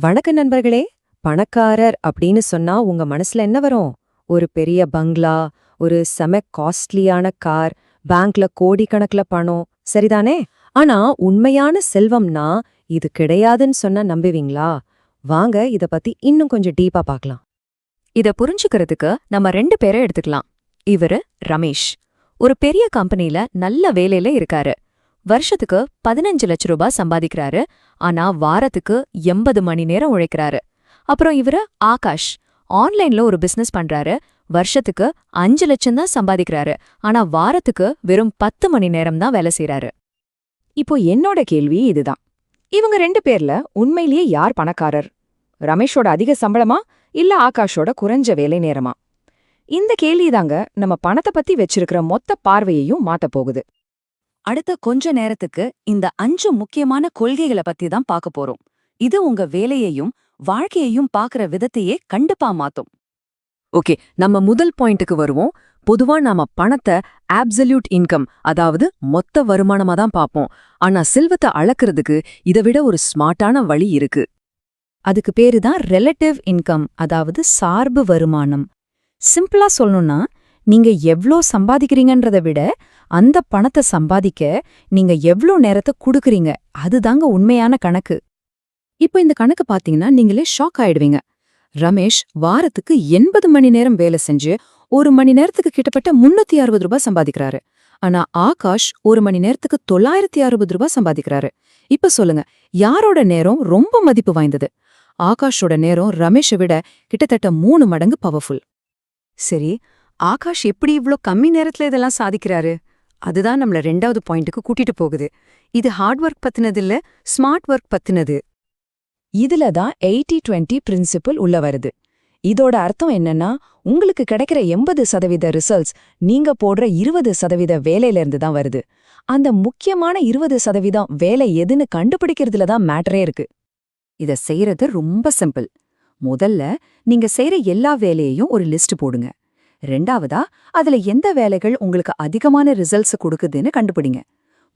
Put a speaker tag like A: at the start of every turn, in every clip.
A: வணக்க நண்பர்களே பணக்காரர் அப்படின்னு சொன்னா உங்க மனசுல என்ன வரும்? ஒரு பெரிய பங்களா ஒரு செம காஸ்ட்லியான கார் பேங்க்ல கோடிக்கணக்குல பணம். சரிதானே? ஆனா உண்மையான செல்வம்னா இது கிடையாதுன்னு சொன்னா நம்புவீங்களா? வாங்க இத பத்தி இன்னும் கொஞ்சம் டீப்பா பார்க்கலாம்.
B: இத புரிஞ்சுக்கிறதுக்கு நம்ம ரெண்டு பேரை எடுத்துக்கலாம். இவரு ரமேஷ். ஒரு பெரிய கம்பெனில நல்ல வேலையில இருக்காரு. வருஷத்துக்கு பதினஞ்சு லட்ச ரூபாய் சம்பாதிக்கிறாரு. ஆனா வாரத்துக்கு எண்பது மணி நேரம் உழைக்கிறாரு. அப்புறம் இவரு ஆகாஷ் ஆன்லைன்ல ஒரு பிசினஸ் பண்றாரு. வருஷத்துக்கு அஞ்சு லட்சம் தான் சம்பாதிக்கிறாரு. ஆனா வாரத்துக்கு வெறும் பத்து மணி நேரம் தான் வேலை செய்யறாரு
C: இப்போ என்னோட கேள்வி இதுதான். இவங்க ரெண்டு பேர்ல உண்மையிலேயே யார் பணக்காரர்? ரமேஷோட அதிக சம்பளமா இல்ல ஆகாஷோட குறைஞ்ச வேலை நேரமா? இந்த கேள்விதாங்க நம்ம பணத்தை பத்தி வச்சிருக்கிற மொத்த பார்வையையும் மாத்தப் போகுது.
D: அடுத்த கொஞ்ச நேரத்துக்கு இந்த அஞ்சு முக்கியமான கொள்கைகளை பத்தி தான் பார்க்க போறோம். இது உங்க வேலையையும் வாழ்க்கையையும் பார்க்கற விதத்தையே கண்டிப்பா மாத்தும்.
A: ஓகே நம்ம முதல் பாயிண்ட்டுக்கு வருவோம். பொதுவா நாம பணத்தை ஆப்சல்யூட் இன்கம் அதாவது மொத்த வருமானமா தான் பார்ப்போம் ஆனா செல்வத்தை அளக்கிறதுக்கு இதை விட ஒரு ஸ்மார்ட்டான வழி இருக்கு.
B: அதுக்கு பேரு தான் ரிலேட்டிவ் இன்கம் அதாவது சார்பு வருமானம். சிம்பிளா சொல்லணும்னா நீங்க எவ்ளோ சம்பாதிக்கிறீங்கன்றத விட அந்த பணத்தை சம்பாதிக்க நீங்க எவ்ளோ நேரத்தை குடுக்குறீங்க அதுதாங்க உண்மையான கணக்கு.
C: இப்போ இந்த கணக்கு பாத்தீங்கன்னா நீங்களே ஷாக் ஆயிடுவீங்க. ரமேஷ் வாரத்துக்கு எண்பது மணி நேரம் வேலை செஞ்சு ஒரு மணி நேரத்துக்கு கிட்டத்தட்ட முன்னூத்தி அறுபது ரூபாய் சம்பாதிக்கிறாரு. ஆனா ஆகாஷ் ஒரு மணி நேரத்துக்கு தொள்ளாயிரத்தி அறுபது ரூபாய் சம்பாதிக்கிறாரு. இப்ப சொல்லுங்க யாரோட நேரம் ரொம்ப மதிப்பு வாய்ந்தது? ஆகாஷோட நேரம் ரமேஷை விட கிட்டத்தட்ட மூணு மடங்கு பவர்ஃபுல்
A: சரி ஆகாஷ் எப்படி இவ்ளோ கம்மி நேரத்துல இதெல்லாம் சாதிக்கிறாரு? அதுதான் நம்மள ரெண்டாவது பாயிண்ட்டுக்கு கூட்டிட்டு போகுது. இது ஹார்ட் ஒர்க் பத்தினது இல்ல ஸ்மார்ட் ஒர்க் பத்தினது.
C: இதுல தான் எயிட்டி டுவெண்ட்டி பிரின்சிபல் உள்ள வருது. இதோட அர்த்தம் என்னன்னா உங்களுக்கு கிடைக்கிற எண்பது சதவீத ரிசல்ட்ஸ் நீங்க போடுற இருபது சதவீத வேலையில இருந்து தான் வருது. அந்த முக்கியமான இருபது சதவீதம் வேலை எதுன்னு கண்டுபிடிக்கிறதுல தான் மேட்டரே இருக்கு. இத செய்யறது ரொம்ப சிம்பிள். முதல்ல நீங்க செய்யற எல்லா வேலையையும் ஒரு லிஸ்ட் போடுங்க. ரெண்டாவதா அதுல எந்த வேலைகள் உங்களுக்கு அதிகமான ரிசல்ட்ஸ் கொடுக்குதுன்னு கண்டுபிடிங்க.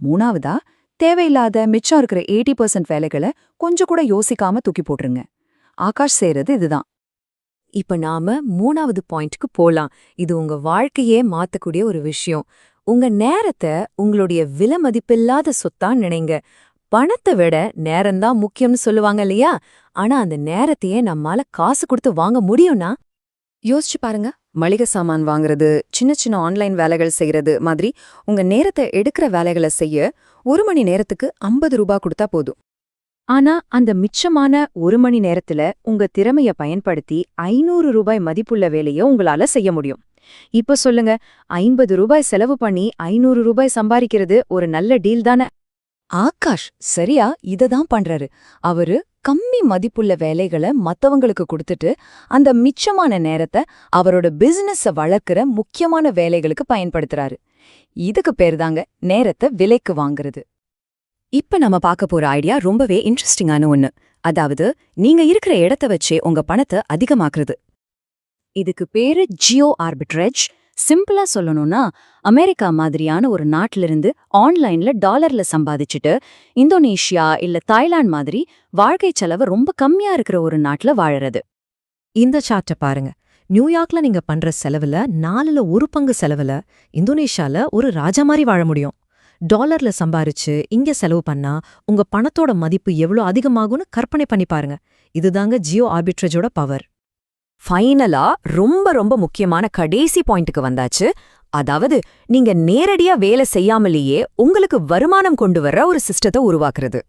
C: மூணாவதா தேவையில்லாத மிச்சம் இருக்கிற எயிட்டி பர்சன்ட் வேலைகளை கொஞ்சம் கூட யோசிக்காம தூக்கி போட்டுருங்க. ஆகாஷ் செய்யறது இதுதான்.
A: இப்ப நாம மூணாவது பாயிண்ட்க்கு போலாம். இது உங்க வாழ்க்கையே மாத்தக்கூடிய ஒரு விஷயம். உங்க நேரத்தை உங்களுடைய விலை மதிப்பில்லாத சொத்தா நினைங்க. பணத்தை விட நேரம்தான் முக்கியம்னு சொல்லுவாங்க இல்லையா? ஆனா அந்த நேரத்தையே நம்மால காசு கொடுத்து வாங்க முடியும்னா? யோசிச்சு பாருங்க. மளிகை சாமான் வாங்குறது சின்ன சின்ன ஆன்லைன் வேலைகள் செய்யறது மாதிரி உங்க நேரத்தை எடுக்கிற வேலைகளை செய்ய ஒரு மணி நேரத்துக்கு ஐம்பது ரூபா கொடுத்தா போதும்.
C: ஆனா அந்த மிச்சமான ஒரு மணி நேரத்துல உங்க திறமைய பயன்படுத்தி ஐநூறு ரூபாய் மதிப்புள்ள வேலையை உங்களால செய்ய முடியும். இப்ப சொல்லுங்க ஐம்பது ரூபாய் செலவு பண்ணி ஐநூறு ரூபாய் சம்பாதிக்கிறது ஒரு நல்ல டீல் தானே? ஆகாஷ் சரியா இததான் பண்றாரு. அவரு கம்மி மதிப்புள்ள வேலைகளை மத்தவங்களுக்கு கொடுத்துட்டு அந்த மிச்சமான நேரத்தை அவரோட பிசினஸ வளர்க்குற முக்கியமான வேலைகளுக்கு பயன்படுத்துறாரு. இதுக்கு பேர் தாங்க நேரத்தை விலைக்கு வாங்குறது.
D: இப்ப நம்ம பார்க்க போற ஐடியா ரொம்பவே இன்ட்ரெஸ்டிங்கான ஒண்ணு. அதாவது நீங்க இருக்கிற இடத்த வச்சே உங்க பணத்தை அதிகமாக்குறது. இதுக்கு பேரு ஜியோ ஆர்பிட்ரேஜ் சிம்பிளா சொல்லணும்னா அமெரிக்கா மாதிரியான ஒரு நாட்டிலிருந்து ஆன்லைன்ல டாலர்ல சம்பாதிச்சுட்டு இந்தோனேஷியா இல்ல தாய்லாந்து மாதிரி வாழ்க்கை செலவு ரொம்ப கம்மியா இருக்கிற ஒரு நாட்டுல வாழறது.
A: இந்த சார்ட்ட பாருங்க. நியூயார்க்ல நீங்க பண்ற செலவுல நாலுல ஒரு பங்கு செலவுல இந்தோனேஷியால ஒரு ராஜா மாதிரி வாழ முடியும். டாலர்ல சம்பாரிச்சு இங்க செலவு பண்ணா உங்க பணத்தோட மதிப்பு எவ்வளோ அதிகமாகும்னு கற்பனை பண்ணி பாருங்க. இதுதாங்க ஜியோ ஆர்பிட்ரேஜோட பவர்.
D: ஃபைனலா ரொம்ப ரொம்ப முக்கியமான கடைசி பாயிண்ட்டுக்கு வந்தாச்சு. அதாவது நீங்க நேரடியா வேலை செய்யாமலேயே உங்களுக்கு வருமானம் கொண்டு வர்ற ஒரு சிஸ்டத்தை உருவாக்குறது.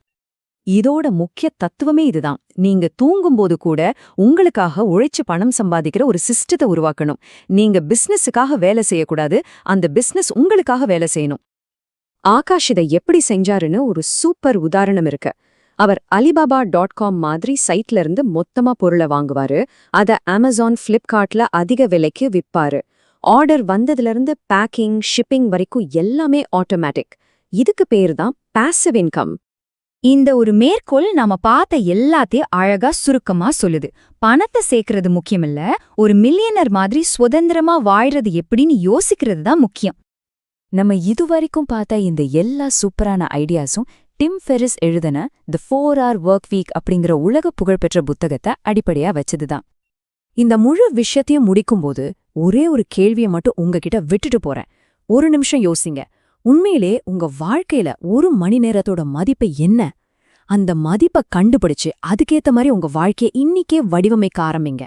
C: இதோட முக்கிய தத்துவமே இதுதான். நீங்க தூங்கும்போது கூட உங்களுக்காக உழைச்சு பணம் சம்பாதிக்கிற ஒரு சிஸ்டத்தை உருவாக்கணும். நீங்க பிசினஸுக்காக வேலை செய்யக்கூடாது அந்த பிசினஸ் உங்களுக்காக வேலை செய்யணும். ஆகாஷ் இதை எப்படி செஞ்சாருன்னு ஒரு சூப்பர் உதாரணம் இருக்கு. அவர் அலிபாபா டாட் காம் மாதிரி சைட்ல இருந்து மொத்தமா பொருளை வாங்குவாரு. அத அமேசான் ஃப்ளிப்கார்ட்ல அதிக விலைக்கு விப்பாரு. ஆர்டர் வந்ததுல இருந்து பேக்கிங் ஷிப்பிங் வரைக்கும் எல்லாமே ஆட்டோமேட்டிக் இதுக்கு பேர் தான் பாசிவ் இன்கம்
B: இந்த ஒரு மேற்கோள் நாம பார்த்த எல்லாத்தையும் அழகா சுருக்கமா சொல்லுது. பணத்தை சேர்க்கறது முக்கியமில்ல. ஒரு மில்லியனர் மாதிரி சுதந்திரமா வாழ்றது எப்படின்னு யோசிக்கிறது தான் முக்கியம்.
C: நம்ம இதுவரைக்கும் பார்த்த இந்த எல்லா சூப்பரான ஐடியாஸும்
B: டிம் ஃபெரிஸ் எழுதின the four hour work week அப்படிங்கிற உலக புகழ்பெற்ற புத்தகத்தை அடிப்படையா வச்சதுதான். இந்த முழு விஷயத்தையும் முடிக்கும்போது ஒரே ஒரு கேள்வியை மட்டும் உங்ககிட்ட விட்டுட்டு போறேன். ஒரு நிமிஷம் யோசிங்க. உண்மையிலே உங்க வாழ்க்கையில ஒரு மணி நேரத்தோட மதிப்பு என்ன? அந்த மதிப்பை கண்டுபிடிச்சு அதுக்கேத்த மாதிரி உங்க வாழ்க்கையை இன்னிக்கே வடிவமைக்க ஆரம்பிங்க.